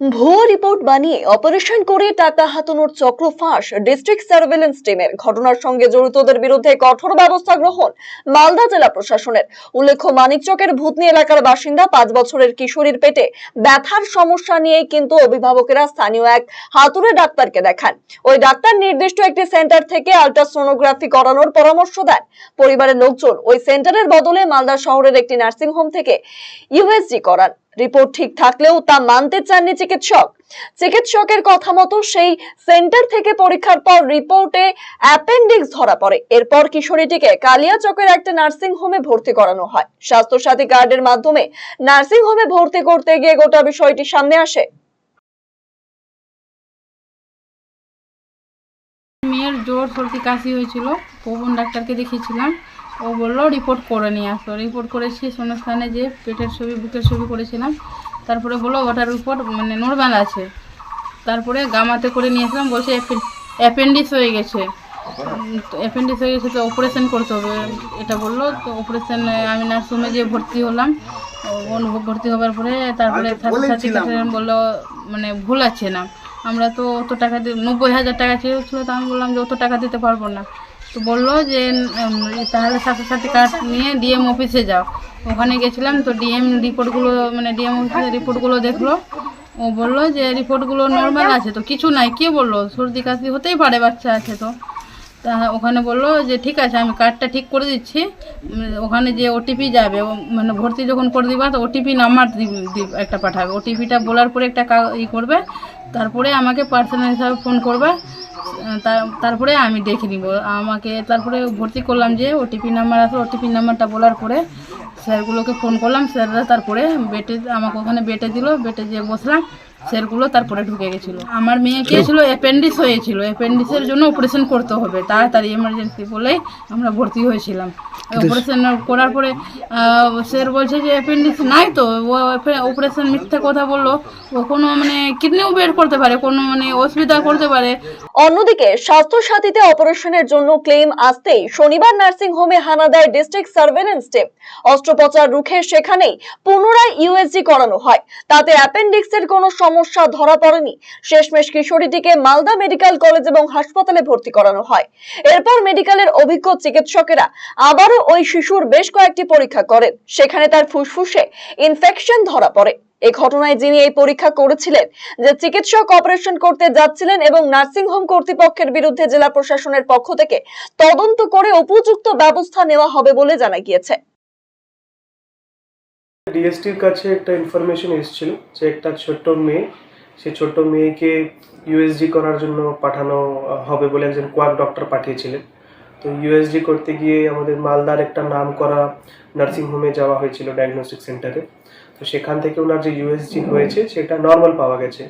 ভুয়ো রিপোর্ট বানিয়ে অপারেশন করে টাকা হাতানোর চক্র ফাঁস ডিস্ট্রিক্ট সার্ভেলেন্স টিমের। ঘটনার সঙ্গে জড়িতদের বিরুদ্ধে কঠোর ব্যবস্থা গ্রহণ মালদা জেলা প্রশাসনের। উল্লেখ্য, মানিকচকের ভূতনি এলাকার বাসিন্দা পাঁচ বছরের কিশোরীর পেটে ব্যথার সমস্যা নিয়েই কিন্তু অভিভাবকেরা স্থানীয় এক হাতুড়ে ডাক্তারকে দেখান। ওই ডাক্তার নির্দিষ্ট একটি সেন্টার থেকে আলট্রাসোনোগ্রাফি করানোর পরামর্শ দেন। পরিবারের লোকজন ওই সেন্টারের বদলে মালদা শহরের একটি নার্সিং হোম থেকে ইউএসজি করান। রিপোর্ট ঠিক থাকলেও তা মানতে চাননি চিকিৎসক। চিকিৎসকের কথা মতো সেই সেন্টার থেকে পরীক্ষার পর রিপোর্টে অ্যাপেন্ডিক্স ধরা পড়ে। এরপর কিশোরীটিকে কালিয়া চকের একটা নার্সিং হোমে ভর্তি করানো হয়। স্বাস্থ্যসাথী কার্ডের মাধ্যমে নার্সিং হোমে ভর্তি করতে গিয়ে গোটা বিষয়টি সামনে আসে। জোর সর্দি কাশি হয়েছিল পবন ডাক্তারকে দেখিয়েছিলাম। ও বলল রিপোর্ট করে নিয়ে আসো। রিপোর্ট করেছি শূন্যস্থানে যে পেটের ছবি বুকের ছবি করেছিলাম। তারপরে বলল ওটার রিপোর্ট মানে নর্মাল আছে। তারপরে গামাতে করে নিয়ে আসলাম বলছে অ্যাপেন্ডিক্স হয়ে গেছে। অ্যাপেন্ডিক্স হয়ে গেছে তো অপারেশন করতে হবে। এটা বলল তো অপারেশন আমি নার্সিংহোমে যে ভর্তি হলাম। ও ভর্তি হবার পরে তারপরে সাথে বলল মানে ভুল আছে না। আমরা তো অত টাকা দিয়ে নব্বই হাজার টাকা চেয়েছিল তো আমি বললাম যে অত টাকা দিতে পারব না। তো বলল যে তাহলে স্বাস্থ্যসাথী সাথে কার্ড নিয়ে ডিএম অফিসে যাও। ওখানে গেছিলাম, তো ডিএম রিপোর্টগুলো মানে ডিএম অফিসের রিপোর্টগুলো দেখল। ও বলল যে, রিপোর্টগুলো নর্মাল আছে, তো কিছু নাই। কে বলল? সর্দি কাশি হতেই পারে, বাচ্চা আছে তো। তা ওখানে বলল যে, ঠিক আছে, আমি কার্ডটা ঠিক করে দিচ্ছি। ওখানে যে ওটিপি যাবে মানে ভর্তি যখন করে দিবা, তো ওটিপি নাম্বার একটা পাঠাবে। ওটিপিটা বলার পরে একটা ই করবে, তারপরে আমাকে পার্সোনাল হিসাবে ফোন করবে। তারপরে আমি দেখে নিব। আমাকে, তারপরে ভর্তি করলাম যে ওটিপি নাম্বার আছে ওটিপি নাম্বারটা বলার পরে স্যারগুলোকে ফোন করলাম। স্যাররা তারপরে বেটে, আমাকে ওখানে বেটে দিল। বেটে যে বসলাম। স্যারগুলো তারপরে ঢুকে গেছিল। আমার মেয়েকে ছিল অ্যাপেন্ডিক্স হয়েছিল। অ্যাপেন্ডিক্সের জন্য অপারেশন করতে হবে। তাড়াতাড়ি এমার্জেন্সি বলেই আমরা ভর্তি হয়েছিলাম। অপারেশন করার পরে স্যার বলছে যে অ্যাপেন্ডিক্স নাই তো। ও অপারেশন মিথ্যা কথা বলল। ও কোনো মানে কিডনিও বের করতে পারে কোনো মানে অসুবিধা করতে পারে। অন্যদিকে স্বাস্থ্য সাথীতে অপারেশনের জন্য ক্লেম আসতেই শনিবার নার্সিং হোমে হানা দেয় ডিস্ট্রিক্ট সার্ভেলেন্স টিম অস্ত্রোপচার রুখে সেখানেই পুনরায় ইউএসজি করানো হয়। তাতে অ্যাপেন্ডিক্সের কোনো সমস্যা ধরা পড়েনি। শেষমেশ কিশোরীটিকে মালদা মেডিকেল কলেজ এবং হাসপাতালে ভর্তি করানো হয়। এরপর মেডিকেলের অভিজ্ঞ চিকিৎসকেরা আবারও ওই শিশুর বেশ কয়েকটি পরীক্ষা করেন। সেখানে তার ফুসফুসে ইনফেকশন ধরা পড়ে। এই ঘটনায় যিনি এই পরীক্ষা করেছিলেন, যে চিকিৎসক অপারেশন করতে যাচ্ছিলেন এবং নার্সিং হোম কর্তৃপক্ষের বিরুদ্ধে জেলা প্রশাসনের পক্ষ থেকে তদন্ত করে উপযুক্ত ব্যবস্থা নেওয়া হবে বলে জানা গিয়েছে। ডিএসটির কাছে একটা ইনফরমেশন এসেছিল যে একটা ছোট্ট মেয়ে সেই ছোট্ট মেয়েকে ইউএসজি করার জন্য পাঠানো হবে বলে একজন কোয়াক ডক্টর পাঠিয়েছিলেন। তো ইউএসজি করতে গিয়ে আমাদের মালদার একটা নাম করা নার্সিং হোমে যাওয়া হয়েছিল ডায়াগনস্টিক সেন্টারে তো সেখান থেকে ওনার যে ইউএসজি হয়েছে, সেটা নর্মাল পাওয়া গেছে।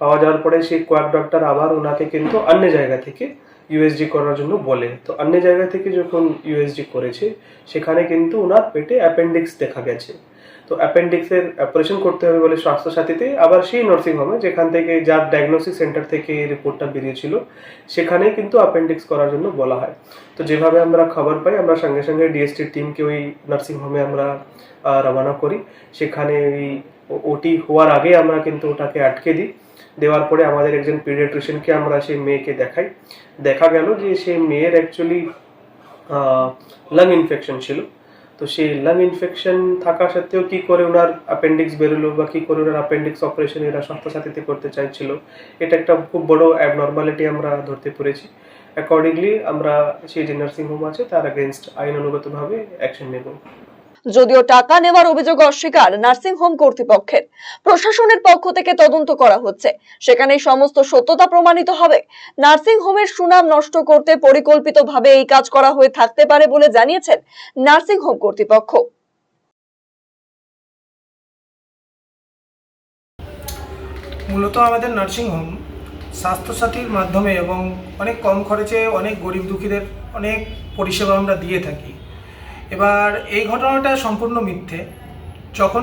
পাওয়া যাওয়ার পরে সেই কোয়াক ডক্টর আবার ওনাকে কিন্তু অন্য জায়গা থেকে ইউএসজি করার জন্য বলে। তো অন্য জায়গা থেকে যখন ইউএসজি করেছে, সেখানে কিন্তু ওনার পেটে অ্যাপেন্ডিক্স দেখা গেছে। তো অ্যাপেন্ডিক্সের অপারেশন করতে হবে বলে স্বাস্থ্যসাথীতে, আবার সেই নার্সিং হোমে যেখান থেকে যার ডায়াগনোসিস সেন্টার থেকে রিপোর্টটা বেরিয়েছিল, সেখানেই কিন্তু অ্যাপেন্ডিক্স করার জন্য বলা হয়। তো যেভাবে আমরা খবর পাই, আমরা সঙ্গে সঙ্গে ডিএসটির টিমকে ওই নার্সিং হোমে আমরা রওনা করি। সেখানে ওই ওটি হওয়ার আগে আমরা কিন্তু ওটাকে আটকে দিই। দেওয়ার পরে আমাদের একজন পিডিয়াট্রিশিয়ানকে আমরা সেই মেয়েকে দেখাই। দেখা গেল যে সেই মেয়ের অ্যাকচুয়ালি লাং ইনফেকশন ছিল। তো সেই লাং ইনফেকশন থাকা সত্ত্বেও কী করে ওনার অ্যাপেন্ডিক্স বেরোলো বা কী করে ওনার অ্যাপেন্ডিক্স অপারেশন এরা স্বাস্থ্যসাথীতে করতে চাইছিল? এটা একটা খুব বড় অ্যাবনর্মালিটি আমরা ধরতে পেরেছি। অ্যাকর্ডিংলি আমরা সেই যে নার্সিং হোম আছে, তার অ্যাগেনস্ট আইন অনুগতভাবে অ্যাকশন নেব। যদিও টাকা নেওয়ার অভিযোগ অস্বীকার নার্সিং হোম কর্তৃপক্ষের। প্রশাসনের পক্ষ থেকে তদন্ত করা হচ্ছে। সেখানে সমস্ত সত্যতা প্রমাণিত হবে। নার্সিং হোমের সুনাম নষ্ট করতে পরিকল্পিতভাবে এই কাজ করা হয়ে থাকতে পারে বলে জানিয়েছেন নার্সিং হোম কর্তৃপক্ষ। মূলত আমাদের নার্সিংহোম স্বাস্থ্যসাথীর মাধ্যমে এবং অনেক কম খরচে অনেক গরিব দুঃখীদের অনেক পরিষেবা আমরা দিয়ে থাকি। এবার এই ঘটনাটা সম্পূর্ণ মিথ্যে। যখন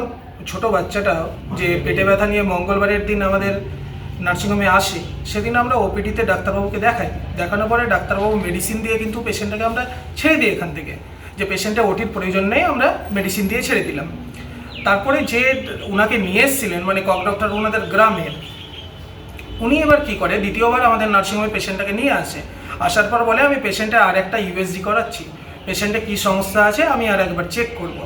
ছোট বাচ্চাটা যে পেটে ব্যথা নিয়ে মঙ্গলবারের দিন আমাদের নার্সিংহোমে আসে, সেদিন আমরা ওপিডিতে ডাক্তারবাবুকে দেখাই। দেখানোর পরে ডাক্তারবাবু মেডিসিন দিয়ে কিন্তু পেশেন্টটাকে আমরা ছেড়ে দিই এখান থেকে। যে পেশেন্টের ওটির প্রয়োজন নেই, আমরা মেডিসিন দিয়ে ছেড়ে দিলাম। তারপরে যে ওনাকে নিয়ে এসেছিলেন মানে কক ডক্টর ওনাদের গ্রামের উনি এবার কি করে? দ্বিতীয়বার আমাদের নার্সিংহোমে পেশেন্টটাকে নিয়ে আসে। আসার পর বলে, আমি পেশেন্টের আর একটা ইউএসজি করাচ্ছি। পেশেন্টে কী সমস্যা আছে, আমি আর একবার চেক করব।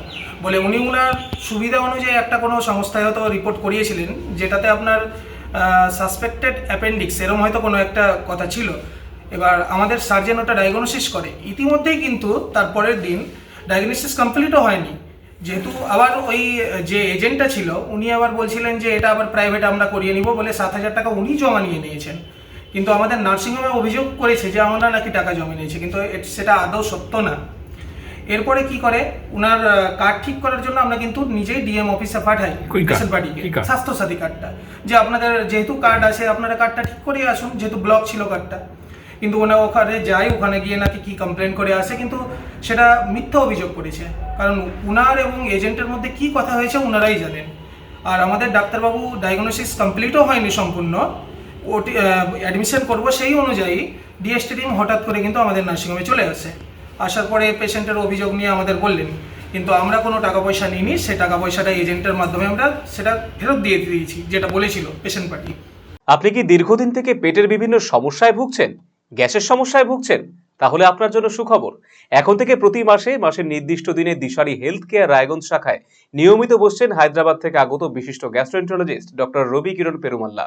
বলে উনি ওনার সুবিধা অনুযায়ী একটা কোনো সংস্থায় হয়তো রিপোর্ট করিয়েছিলেন, যেটাতে আপনার সাসপেক্টেড অ্যাপেন্ডিক্স এরম হয়তো কোনো একটা কথা ছিল। এবার আমাদের সার্জেন ওটা ডায়াগনোসিস করে। ইতিমধ্যেই কিন্তু তারপরের দিন ডায়াগনোসিস কমপ্লিটও হয়নি। যেহেতু আবার ওই, যে এজেন্টটা ছিল, উনি আবার বলছিলেন যে এটা আবার প্রাইভেট আমরা করিয়ে নিব বলে সাত হাজার টাকা উনি জমা নিয়ে নিয়েছেন। কিন্তু আমাদের নার্সিংহোমে অভিযোগ করেছে যে আমরা নাকি টাকা জমা নিয়েছে কিন্তু সেটা আদৌ সত্য না। এরপরে কি করে? উনার কার্ড ঠিক করার জন্য আমরা কিন্তু নিজেই ডিএম অফিসে পাঠাই? পেশেন্ট পার্টিকে স্বাস্থ্যসাথী কার্ডটা। যে আপনাদের যেহেতু কার্ড আছে আপনারা কার্ডটা ঠিক করে আসুন যেহেতু ব্লক ছিল কার্ডটা। কিন্তু ওনা ওখানে যাই ওখানে গিয়ে নাকি কি কমপ্লেন করে আসে কিন্তু সেটা মিথ্যা অভিযোগ করেছে। কারণ উনার এবং এজেন্টের মধ্যে কি কথা হয়েছে ওনারাই জানেন। আর আমাদের ডাক্তারবাবু ডায়াগনোসিস কমপ্লিটও হয়নি সম্পূর্ণ। ওটি অ্যাডমিশন করব সেই অনুযায়ী ডিএসটি টিম হঠাৎ করে কিন্তু আমাদের নার্সিংহোমে চলে আসে। আসার পরে পেশেন্টের অভিযোগ নিয়ে আমাদের বললেন, কিন্তু আমরা কোনো টাকা পয়সা নিইনি, সে টাকা পয়সাটা এজেন্টের মাধ্যমে আমরা সেটা ফেরত দিয়ে দিয়েছি, যেটা বলেছিল পেশেন্ট পার্টি। আপনি কি দীর্ঘদিন থেকে পেটের বিভিন্ন সমস্যায় ভুগছেন? গ্যাসের সমস্যায় ভুগছেন? তাহলে আপনার জন্য সুখবর। এখন থেকে প্রতি মাসে, মাসের নির্দিষ্ট দিনে দিশারি হেলথ কেয়ার রায়গঞ্জ শাখায় নিয়মিত বসছেন হায়দ্রাবাদ থেকে আগত বিশিষ্ট gastroenterologist doctor Ravi Kiran Perumalla.